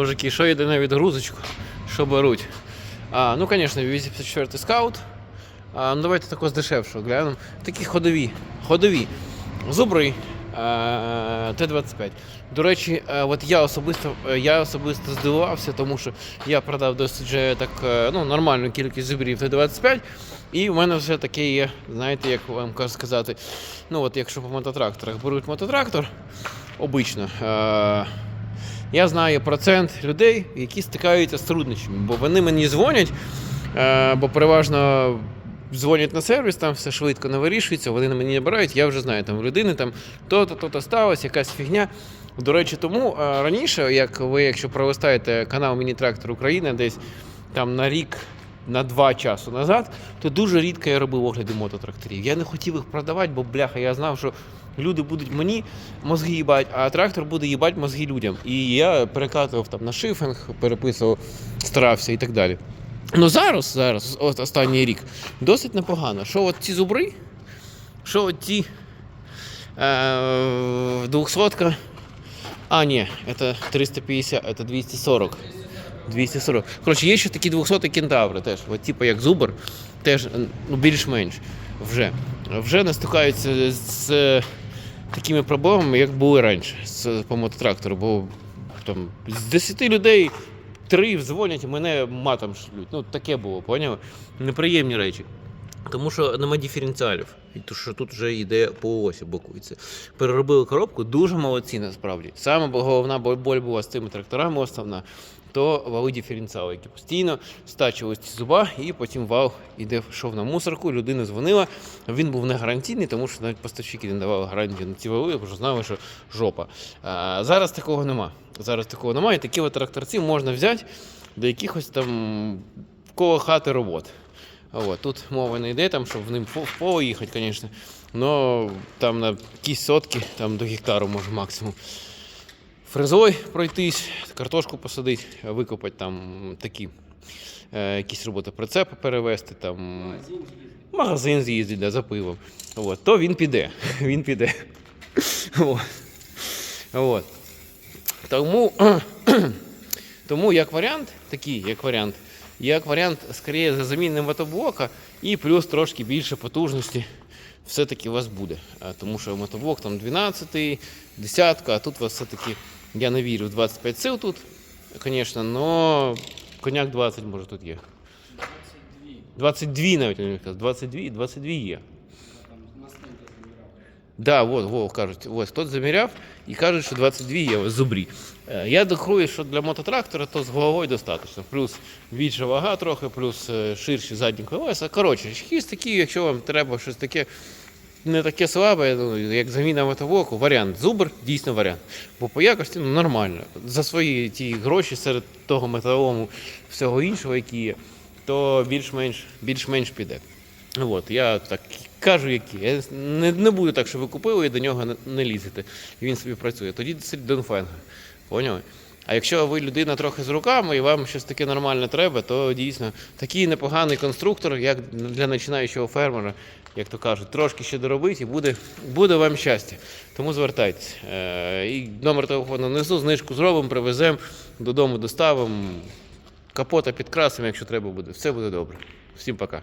Мужики, що йде на відгрузочку, що беруть? А, ну, звісно, 254 скаут. А, ну, давайте тако з дешевшого глянемо. Такі ходові. Ходові. Зубри. е, Т-25. До речі, е, от я особисто, е, я особисто здивувався, тому що я продав досить же так, ну, нормальну кількість зубрів Т-25. І в мене вже таке є, знаєте, як вам кажу сказати, ну от якщо по мототракторах беруть мототрактор, обично. Я знаю процент людей, які стикаються з труднощами, бо вони мені дзвонять, е, бо переважно дзвонять на сервіс, там все швидко не вирішується, вони на мені набирають, я вже знаю, там у людини там то-то, то-то сталося, якась фігня. До речі, тому е, раніше, як ви, якщо пролистаєте канал Міні-Трактор Україна десь там на рік, на два часу назад, то дуже рідко я робив огляди мототракторів. Я не хотів їх продавати, бо бляха, я знав, що люди будуть мені мозги їбать, а трактор буде їбать мозги людям. І я перекатував там на шифинг, переписував, старався і так далі. Ну зараз, зараз, от останній рік, досить непогано. Що от ці зубри, що от ті е, 200 а, ні, це 350, це 240. 240. Коротше, є ще такі 200 кентаври теж. От, типу як зубр, теж ну, більш-менш вже. Вже не стикаються з е, такими проблемами, як були раніше з, по мототрактору. Бо там, з 10 людей три дзвонять мене матом шлють. Ну, таке було, поняли? Неприємні речі. Тому що нема диференціалів. І то, що тут вже йде по осі блокується. Переробили коробку, дуже молодці насправді. Саме головна боль була з цими тракторами основна, то вали диференціали, які постійно стачували ці зуба, і потім вал іде, йшов на мусорку, людина дзвонила. Він був не гарантійний, тому що навіть поставщики не давали гарантію на ці вали, бо ж знали, що жопа. А, зараз такого нема. Зараз такого немає. І такі тракторці можна взяти до якихось там коло хати робот. От, тут мова не йде, там, щоб в ним в поле їхати, звісно. Но там на якісь сотки, там до гектару може максимум. Фрезой пройтись, картошку посадити, викопати там такі е, якісь роботи прицепи перевезти, там магазин з'їздити да, за пивом. От, то він піде. Він піде. От. От. Тому, тому як варіант, такий як варіант, як варіант, скоріше за заміни мотоблока і плюс трошки більше потужності все-таки у вас буде. Тому що мотоблок там 12, десятка, а тут у вас все-таки, я не вірю, в 25 сил тут, звісно, але коняк 20 може тут є. 22 навіть казав, 22, 22 є. Да, от, во, кажуть, ось хтось заміряв і кажуть, що 22 є ось зубрі. Е, Я докрую, що для мототрактора то з головою достатньо. Плюс більша вага трохи, плюс е, ширші задні колеса. Коротше, хіст такий, якщо вам треба щось таке не таке слабе, як заміна мотовоку, варіант. Зубр дійсно варіант. Бо по якості ну, нормально. За свої ті гроші серед того металому всього іншого, які є, то більш-менш більш-менш піде. От, я так кажу, які. Я не, не буду так, що ви купили і до нього не, не лізете. Він собі працює. Тоді це Донфенга. Поняли? А якщо ви людина трохи з руками і вам щось таке нормальне треба, то дійсно такий непоганий конструктор, як для починаючого фермера, як то кажуть, трошки ще доробить і буде, буде вам щастя. Тому звертайтесь. Е, і номер телефону внизу, знижку зробимо, привеземо, додому доставимо, капота підкрасимо, якщо треба буде. Все буде добре. Всім пока.